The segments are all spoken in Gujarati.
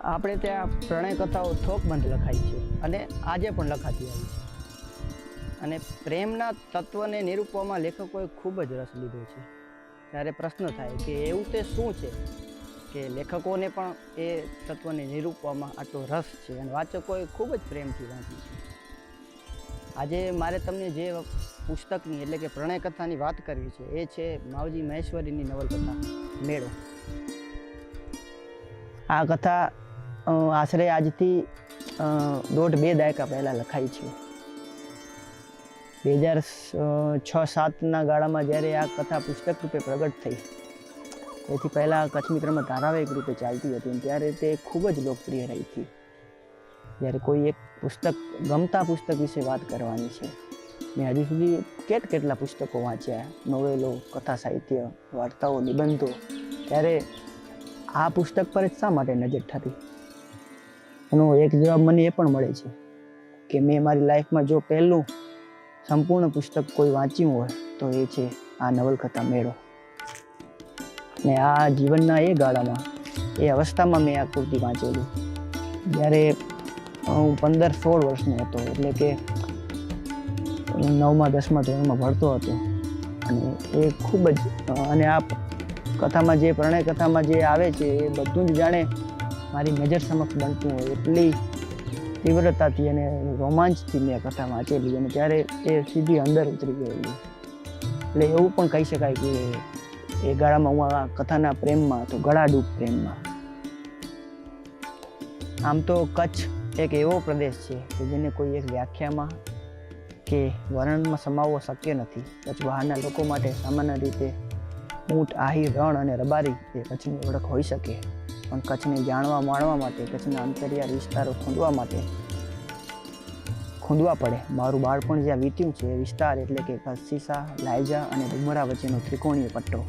આપણે ત્યાં પ્રણય કથાઓ થોકબંધ લખાઈ છે અને આજે પણ લખાતી આવી છે. અને પ્રેમના તત્વને નિરૂપવામાં લેખકોએ ખૂબ જ રસ લીધો છે. ત્યારે પ્રશ્ન થાય કે એવું તે શું છે? કે લેખકોને પણ એ તત્વને નિરૂપવામાં આટલો રસ છે અને વાચકોએ ખૂબ જ પ્રેમથી વાંચ્યું છે. આજે મારે તમને જે પુસ્તકની એટલે કે પ્રણય કથાની વાત કરવી છે એ છે માવજી મહેશ્વરીની નવલકથા, મેળો. આ કથા આશરે આજથી દોઢ બે દાયકા પહેલાં લખાઈ છે. બે હજાર છ સાતના ગાળામાં જ્યારે આ કથા પુસ્તક રૂપે પ્રગટ થઈ તેથી પહેલાં કચ્છ મિત્રમાં ધારાવાહિક રૂપે ચાલતી હતી ત્યારે તે ખૂબ જ લોકપ્રિય રહી હતી. જ્યારે કોઈ એક પુસ્તક, ગમતા પુસ્તક વિશે વાત કરવાની છે. મેં હજી સુધી કેટ કેટલા પુસ્તકો વાંચ્યા, નોવેલો, કથા સાહિત્ય, વાર્તાઓ, નિબંધો, ત્યારે આ પુસ્તક પર જ શા માટે નજર થતી એનો એક જવાબ મને એ પણ મળે છે કે મેં મારી લાઈફમાં જો પહેલું સંપૂર્ણ પુસ્તક કોઈ વાંચ્યું હોય, તો એ છે આ નવલકથા મેળો. ને આ જીવનના એ ગાળામાં, એ અવસ્થામાં મેં આ કૃતિ વાંચેલી. જ્યારે હું પંદર સોળ વર્ષનો હતો, એટલે કે નવમા, દસમા ધોરણમાં ભણતો હતો. અને એ ખૂબ જ, અને આ કથામાં જે પ્રણય કથામાં જે આવે છે, એ બધું જ જાણે મારી નજર સમક્ષ બનતું હોય એટલી તીવ્રતાથી અને રોમાંચથી મેં કથા વાંચેલી અને ત્યારે એ સીધી અંદર ઉતરી ગયેલી. એટલે એવું પણ કહી શકાય કે એ ગાળામાં હું આ કથાના પ્રેમમાં હતો, ગળાડૂબ પ્રેમમાં. આમ તો કચ્છ એક એવો પ્રદેશ છે કે જેને કોઈ એક વ્યાખ્યામાં કે વર્ણનમાં સમાવવો શક્ય નથી. કચ્છ બહારના લોકો માટે સામાન્ય રીતે ઊંટ, આહી, રણ અને રબારી એ કચ્છની ઓળખ હોઈ શકે. પણ કચ્છને જાણવા માણવા માટે, કચ્છના અંતરિયાળ વિસ્તારો ખોદવા માટે ખૂંદવા પડે. મારું બાળપણ જ્યાં વીત્યું છે એ વિસ્તાર એટલે કે કચ્છીસા લાયજા અને ડુમરા વચ્ચેનો ત્રિકોણીય પટ્ટો.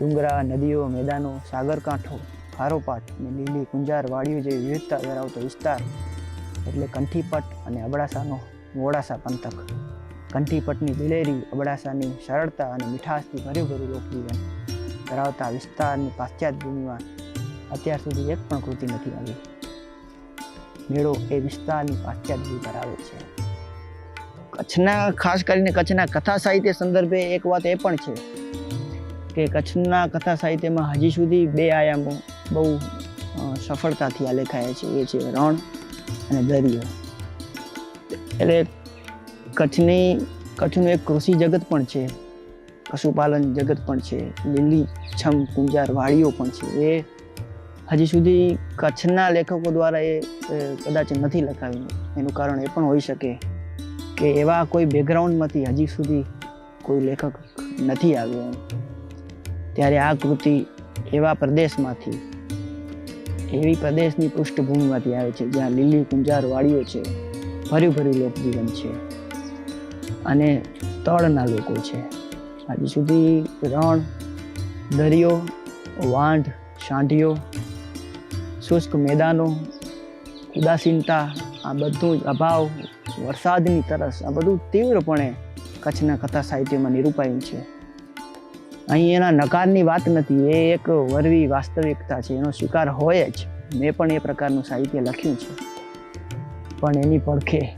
ડુંગરા, નદીઓ, મેદાનો, સાગરકાંઠો ખારોપાટ અને લીલી કુંજાર વાડીઓ જેવી વિવિધતા ધરાવતો વિસ્તાર એટલે કંઠીપટ અને અબડાસાનો મોડાસા પંથક. કંઠીપટની દિલેરી અબડાસાની સરળતા અને મીઠાશથી ભર્યું લોકજીવન ધરાવતા વિસ્તારની પાશ્ચાત્ય ભૂમિમાં અત્યાર સુધી એક પણ કૃતિ નથી આવી. મેળો એ વિસ્તારની પાશ્ચાત્ય ધરાવે છે. કચ્છના, ખાસ કરીને કચ્છના કથા સાહિત્ય સંદર્ભે એક વાત એ પણ છે કે કચ્છના કથા સાહિત્યમાં હજી સુધી બે આયામો બહુ સફળતાથી આલેખાયા છે. એ છે રણ અને દરિયો. એટલે કચ્છની કચ્છનું એક કૃષિ જગત પણ છે. પશુપાલન જગત પણ છે. લીલી છમ કુંજાર વાડીઓ પણ છે. એ હજી સુધી કચ્છના લેખકો દ્વારા એ કદાચ નથી લખાવ્યું એનું કારણ એ પણ હોઈ શકે કે એવા કોઈ બેકગ્રાઉન્ડમાંથી હજી સુધી કોઈ લેખક નથી આવ્યો ત્યારે આ કૃતિ એવા પ્રદેશમાંથી, એવી પ્રદેશની પૃષ્ઠભૂમિમાંથી આવે છે જ્યાં લીલી કુંજાર વાડીઓ છે. ભર્યું ભર્યું લોકજીવન છે. અને તળના લોકો છે. હજી સુધી રણ, દરિયો, વાંઢ, સાંઢીઓ, શુષ્ક મેદાનો, ઉદાસીનતા, આ બધું જ અભાવ, વરસાદની તરસ, આ બધું તીવ્રપણે કચ્છના કથા સાહિત્યમાં નિરૂપાયું છે. અહીં એના નકારની વાત નથી, એ એક વરવી વાસ્તવિકતા છે, એનો સ્વીકાર હોય જ. મેં પણ એ પ્રકારનું સાહિત્ય લખ્યું છે. પણ એની પડખે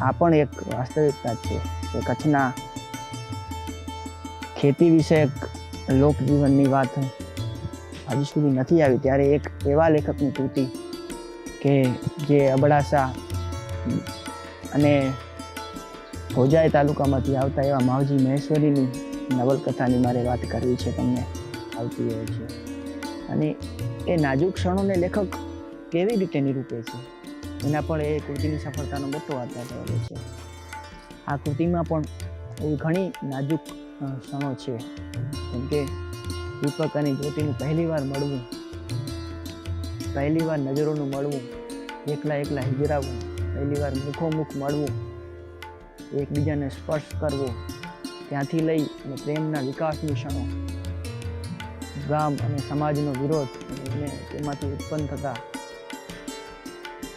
આ પણ એક વાસ્તવિકતા છે કે કચ્છના ખેતી વિષયક લોકજીવનની વાત હજી સુધી નથી આવી. ત્યારે એક એવા લેખકની કૃતિ કે જે અબડાસા અને ભોજાઈ તાલુકામાંથી આવતા એવા માવજી મહેશ્વરીની નવલકથાની મારે વાત કરવી છે તમને આવતી હોય છે. અને એ નાજુક ક્ષણોને લેખક કેવી રીતે નિરૂપે છે? એના પણ એ કૃતિની સફળતાનો મોટો આધાર રહેલો છે. આ કૃતિમાં પણ એવી ઘણી નાજુક ક્ષણો છે. જેમ કે દીપક અને જ્યોતિનું પહેલીવાર મળવું પહેલીવાર નજરોનું મળવું, એકલા એકલા હિજરાવવું પહેલીવાર મુખોમુખ મળવું, એકબીજાને સ્પર્શ કરવો, ત્યાંથી લઈ અને પ્રેમના વિકાસની ક્ષણો. ગામ અને સમાજનો વિરોધ અને તેમાંથી ઉત્પન્ન થતા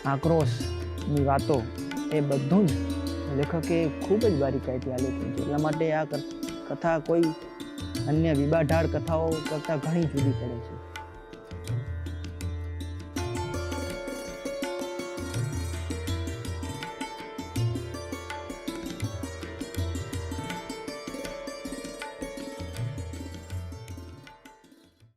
આક્રોશની વાતો એ બધું જ લેખકે ખૂબ જ બારીકાઈથી આલેખ્યું છે. એટલા માટે આ કથા કોઈ અન્ય વિબાઢાળ કથાઓ કરતાં ઘણી જુદી પડે છે.